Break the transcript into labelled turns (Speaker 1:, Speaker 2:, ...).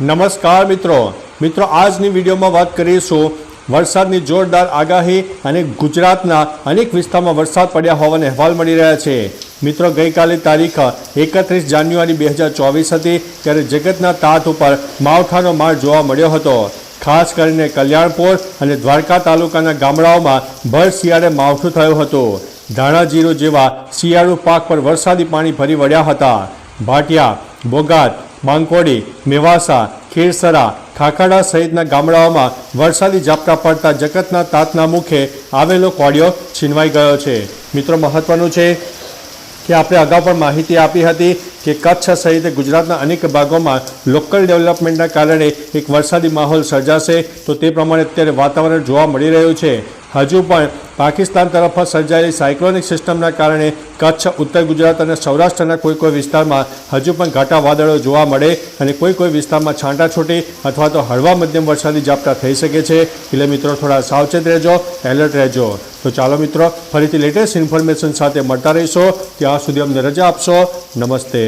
Speaker 1: નમસ્કાર મિત્રો. મિત્રો, આજની વિડીયોમાં વાત કરીશું વરસાદની જોરદાર આગાહી અને ગુજરાતના અનેક વિસ્તારમાં વરસાદ પડ્યા હોવાના અહેવાલ મળી રહ્યા છે. મિત્રો, ગઈકાલે તારીખ એકત્રીસ જાન્યુઆરી બે હજાર ચોવીસ હતી ત્યારે જગતના તાત ઉપર માવઠાનો માર જોવા મળ્યો હતો. ખાસ કરીને કલ્યાણપુર અને દ્વારકા તાલુકાના ગામડાઓમાં ભર શિયાળે માવઠું થયું હતું. ધાણાજીરો જેવા શિયાળુ પાક પર વરસાદી પાણી ભરી વળ્યા હતા. ભાટિયા બોગાત બાંકોડી મેવાસા, ખીરસરા, ખાખડા સહિતના ગામડાઓમાં વરસાદી ઝાપટા પડતા જગતના તાતના મુખે આવેલો કોડિયો છીનવાઈ ગયો છે. મિત્રો, મહત્વનું છે કે આપણે અગાઉ પણ માહિતી આપી હતી કે કચ્છ સહિત ગુજરાતના અનેક ભાગોમાં લોકલ ડેવલપમેન્ટના કારણે એક વરસાદી માહોલ સર્જાશે તો તે પ્રમાણે અત્યારે વાતાવરણ જોવા મળી રહ્યું છે. હજુ પણ પાકિસ્તાન તરફ સર્જાયેલી સાયક્લોનિક સિસ્ટમના કારણે કચ્છ, ઉત્તર ગુજરાત અને સૌરાષ્ટ્રના કોઈ કોઈ વિસ્તારમાં હજુ પણ ઘાટા વાદળો જોવા મળે અને કોઈ કોઈ વિસ્તારમાં છાંટાછૂટી અથવા તો હળવા મધ્યમ વરસાદી ઝાપટા થઈ શકે છે. એટલે મિત્રો, થોડા સાવચેત રહેજો, એલર્ટ રહેજો. તો ચાલો મિત્રો, ફરીથી લેટેસ્ટ ઇન્ફોર્મેશન સાથે મળતા રહીશો. ત્યાં સુધી અમને રજા આપશો. નમસ્તે.